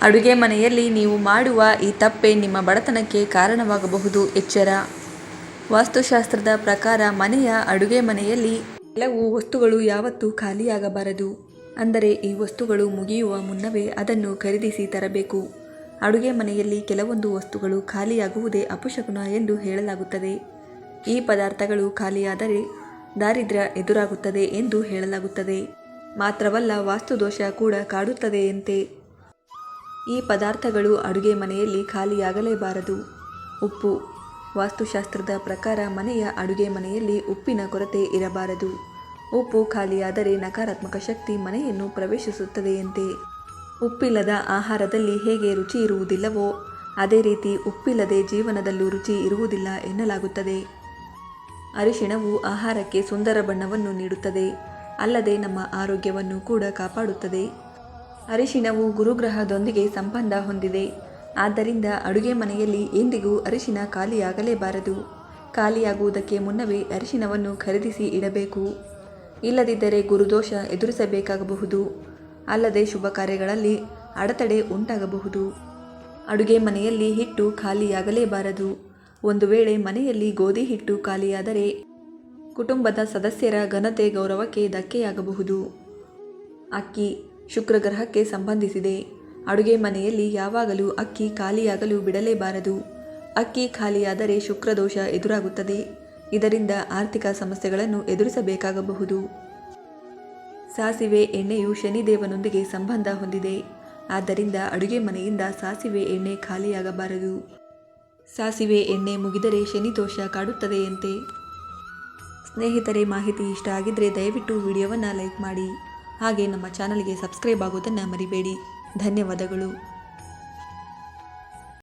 ಅಡುಗೆ ಮನೆಯಲ್ಲಿ ನೀವು ಮಾಡುವ ಈ ತಪ್ಪೆ ನಿಮ್ಮ ಬಡತನಕ್ಕೆ ಕಾರಣವಾಗಬಹುದು, ಎಚ್ಚರ. ವಾಸ್ತುಶಾಸ್ತ್ರದ ಪ್ರಕಾರ ಮನೆಯ ಅಡುಗೆ ಮನೆಯಲ್ಲಿ ಕೆಲವು ವಸ್ತುಗಳು ಯಾವತ್ತೂ ಖಾಲಿಯಾಗಬಾರದು. ಅಂದರೆ ಈ ವಸ್ತುಗಳು ಮುಗಿಯುವ ಮುನ್ನವೇ ಅದನ್ನು ಖರೀದಿಸಿ ತರಬೇಕು. ಅಡುಗೆ ಮನೆಯಲ್ಲಿ ಕೆಲವೊಂದು ವಸ್ತುಗಳು ಖಾಲಿಯಾಗುವುದೇ ಅಪಶಕುನ ಎಂದು ಹೇಳಲಾಗುತ್ತದೆ. ಈ ಪದಾರ್ಥಗಳು ಖಾಲಿಯಾದರೆ ದಾರಿದ್ರ್ಯ ಎದುರಾಗುತ್ತದೆ ಎಂದು ಹೇಳಲಾಗುತ್ತದೆ. ಮಾತ್ರವಲ್ಲ ವಾಸ್ತುದೋಷ ಕೂಡ ಕಾಡುತ್ತದೆಯಂತೆ. ಈ ಪದಾರ್ಥಗಳು ಅಡುಗೆ ಮನೆಯಲ್ಲಿ ಖಾಲಿಯಾಗಲೇಬಾರದು. ಉಪ್ಪು. ವಾಸ್ತುಶಾಸ್ತ್ರದ ಪ್ರಕಾರ ಮನೆಯ ಅಡುಗೆ ಮನೆಯಲ್ಲಿ ಉಪ್ಪಿನ ಕೊರತೆ ಇರಬಾರದು. ಉಪ್ಪು ಖಾಲಿಯಾದರೆ ನಕಾರಾತ್ಮಕ ಶಕ್ತಿ ಮನೆಯನ್ನು ಪ್ರವೇಶಿಸುತ್ತದೆಯಂತೆ. ಉಪ್ಪಿಲ್ಲದ ಆಹಾರದಲ್ಲಿ ಹೇಗೆ ರುಚಿ ಇರುವುದಿಲ್ಲವೋ, ಅದೇ ರೀತಿ ಉಪ್ಪಿಲ್ಲದೆ ಜೀವನದಲ್ಲೂ ರುಚಿ ಇರುವುದಿಲ್ಲ ಎನ್ನಲಾಗುತ್ತದೆ. ಅರಿಶಿಣವು ಆಹಾರಕ್ಕೆ ಸುಂದರ ಬಣ್ಣವನ್ನು ನೀಡುತ್ತದೆ, ಅಲ್ಲದೆ ನಮ್ಮ ಆರೋಗ್ಯವನ್ನು ಕೂಡ ಕಾಪಾಡುತ್ತದೆ. ಅರಿಶಿಣವು ಗುರುಗ್ರಹದೊಂದಿಗೆ ಸಂಬಂಧ ಹೊಂದಿದೆ. ಆದ್ದರಿಂದ ಅಡುಗೆ ಮನೆಯಲ್ಲಿ ಎಂದಿಗೂ ಅರಿಶಿನ ಖಾಲಿಯಾಗಲೇಬಾರದು. ಖಾಲಿಯಾಗುವುದಕ್ಕೆ ಮುನ್ನವೇ ಅರಿಶಿನವನ್ನು ಖರೀದಿಸಿ ಇಡಬೇಕು. ಇಲ್ಲದಿದ್ದರೆ ಗುರುದೋಷ ಎದುರಿಸಬೇಕಾಗಬಹುದು. ಅಲ್ಲದೆ ಶುಭ ಕಾರ್ಯಗಳಲ್ಲಿ ಅಡೆತಡೆ ಉಂಟಾಗಬಹುದು. ಅಡುಗೆ ಮನೆಯಲ್ಲಿ ಹಿಟ್ಟು ಖಾಲಿಯಾಗಲೇಬಾರದು. ಒಂದು ವೇಳೆ ಮನೆಯಲ್ಲಿ ಗೋಧಿ ಹಿಟ್ಟು ಖಾಲಿಯಾದರೆ ಕುಟುಂಬದ ಸದಸ್ಯರ ಘನತೆ ಗೌರವಕ್ಕೆ ಧಕ್ಕೆಯಾಗಬಹುದು. ಅಕ್ಕಿ ಶುಕ್ರ ಗ್ರಹಕ್ಕೆ ಸಂಬಂಧಿಸಿದೆ. ಅಡುಗೆ ಮನೆಯಲ್ಲಿ ಯಾವಾಗಲೂ ಅಕ್ಕಿ ಖಾಲಿಯಾಗಲು ಬಿಡಲೇಬಾರದು. ಅಕ್ಕಿ ಖಾಲಿಯಾದರೆ ಶುಕ್ರದೋಷ ಎದುರಾಗುತ್ತದೆ. ಇದರಿಂದ ಆರ್ಥಿಕ ಸಮಸ್ಯೆಗಳನ್ನು ಎದುರಿಸಬೇಕಾಗಬಹುದು. ಸಾಸಿವೆ ಎಣ್ಣೆಯು ಶನಿದೇವನೊಂದಿಗೆ ಸಂಬಂಧ ಹೊಂದಿದೆ. ಆದ್ದರಿಂದ ಅಡುಗೆ ಮನೆಯಿಂದ ಸಾಸಿವೆ ಎಣ್ಣೆ ಖಾಲಿಯಾಗಬಾರದು. ಸಾಸಿವೆ ಎಣ್ಣೆ ಮುಗಿದರೆ ಶನಿದೋಷ ಕಾಡುತ್ತದೆಯಂತೆ. ಸ್ನೇಹಿತರೆ, ಮಾಹಿತಿ ಇಷ್ಟ ಆಗಿದ್ದರೆ ದಯವಿಟ್ಟು ವಿಡಿಯೋವನ್ನು ಲೈಕ್ ಮಾಡಿ. ಹಾಗೆ ನಮ್ಮ ಚಾನಲ್ಗೆ ಸಬ್ಸ್ಕ್ರೈಬ್ ಆಗೋದನ್ನು ಮರಿಬೇಡಿ. ಧನ್ಯವಾದಗಳು.